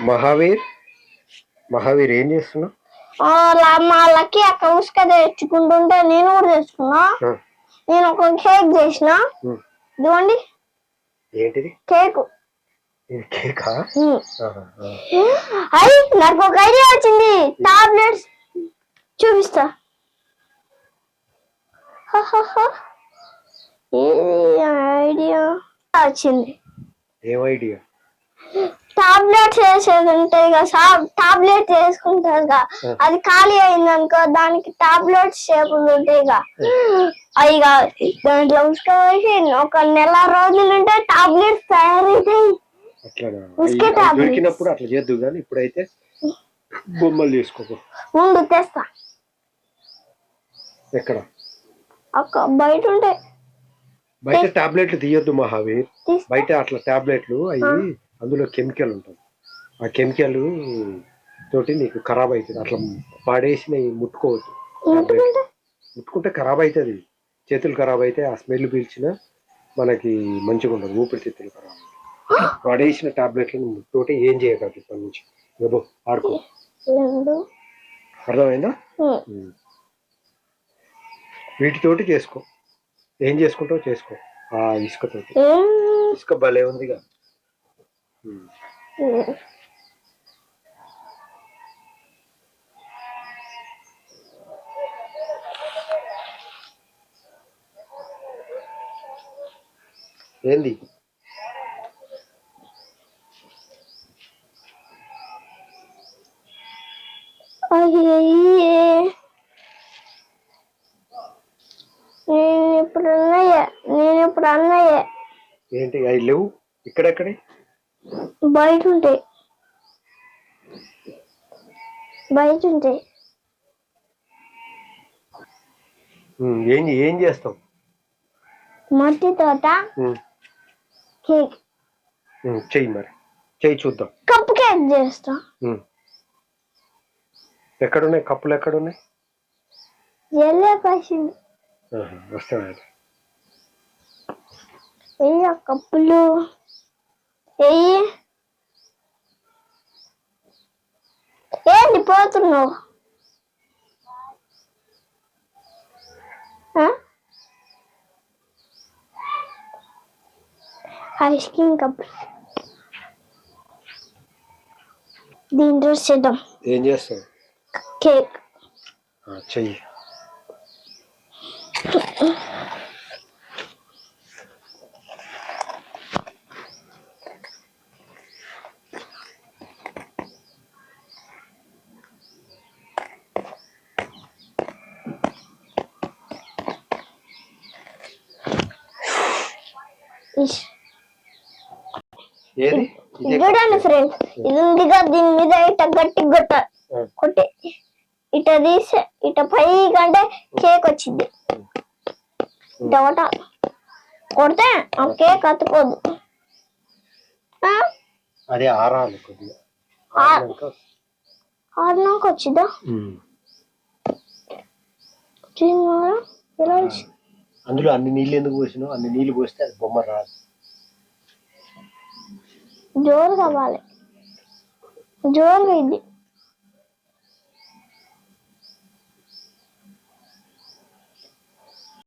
మహావీర్? మహావీర్ ఏం చేస్తున్నావు? ఆ, లా- మా లక్కీ అక్క ఉసుక తెచ్చుకుంటుంటే నేను కూడా తెచ్చుకున్నా. నేను ఒక కేక్ చేసిన. ఇదిగోండి. ఏంటిది? కేక్. కేకా. అయ్యి నాకు ఒక ఐడియా వచ్చింది. టాబ్లెట్స్ చూపిస్తా. ఏది ఐడియా వచ్చింది. ఏం ఐడియా? వేసేది ఉంటాయి కదా టాబ్లెట్ వేసుకుంటారు కదా అది ఖాళీ అయింది అనుకో దానికి టాబ్లెట్స్ షేపులు ఉంటాయి అవి దాంట్లో ఉసుకపోసి ఒక నెల రోజులు ఉంటే టాబ్లెట్స్ తయారైతాయి. అట్లానా? ఉస్కే అయి- అయి దొరికినప్పుడు అట్లా చేద్దు కానీ ఇప్పుడైతే బొమ్మలు చేసుకోకు. ముందు తెస్తా. ఎక్కడ? అక్క బయట ఉంటాయి బయట టాబ్లెట్లు తీయొద్దు మహావీర్. బయట అట్లా టాబ్లెట్లు అవి అందులో కెమికల్ ఉంటుంది ఆ కెమికల్ తోటి నీకు ఖరాబ్ అవుతుంది అట్లా పాడేసినవి ముట్టుకోవద్దు. ఎందుకంటే ముట్టుకుంటే ఖరాబ్ అవుతుంది చేతులు ఖరాబ్ అయితే ఆ స్మెల్ పీల్చిన మనకి మంచిగా ఉండదు. ఊపిరితిత్తులు ఖరాబ్. పడేసిన టాబ్లెట్లను తోటి ఏం చేయగలదు ఇప్పటి నుంచి? ఇవ్వు ఆడుకో. అర్థమైందా. వీటితోటి చేసుకో. ఏం చేసుకుంటావు చేసుకో. ఆ ఇసుకతోటి ఏం? ఇసుక భలే ఉందిగా. ఏంది. నేను ఇప్పుడు అన్నయ్య నేను ఇప్పుడు అన్నయ్య. ఏంటి అవి లేవు? ఇక్కడెక్కడే? బయట ఉంటాయి బయట ఉంటాయి ఏం ఏం చేస్తావు? మట్టి తోట. కేక్ ఉమ్, చెయ్యి మరి. చెయ్యి చూద్దాం. కప్పు కేక్ చేస్తా. ఉమ్. ఎక్కడున్నాయి? కప్పులు ఎక్కడున్నాయి? పసింది. వెయ్యి కప్పులు. ఏంటి పోతున్నావు? ఆ? ఐస్ క్రీమ్ కప్ దీంట్లో చేద్దాం ఏం చేస్తావు కేక్ ఆ, చెయ్యి ఇష్. ఏది? చూడండి ఫ్రెండ్స్ ఇది ఉందిగా దీని మీద ఇట గట్టి కొట్ట ఆ, కొట్టి ఇట తీసే ఇట పై కంటే కేక్ వచ్చింది ఇట కొడితే ఆ కేక్ అతుకోదు? అదే ఆరాలి కొద్దిగా. ఆరినాక, వచ్చింది? అందులో అన్ని నీళ్ళు ఎందుకు పోసినావు? అన్ని నీళ్ళు పోస్తే అది బొమ్మ రాదు. జోరు కావాలి. జోరుగా ఇది.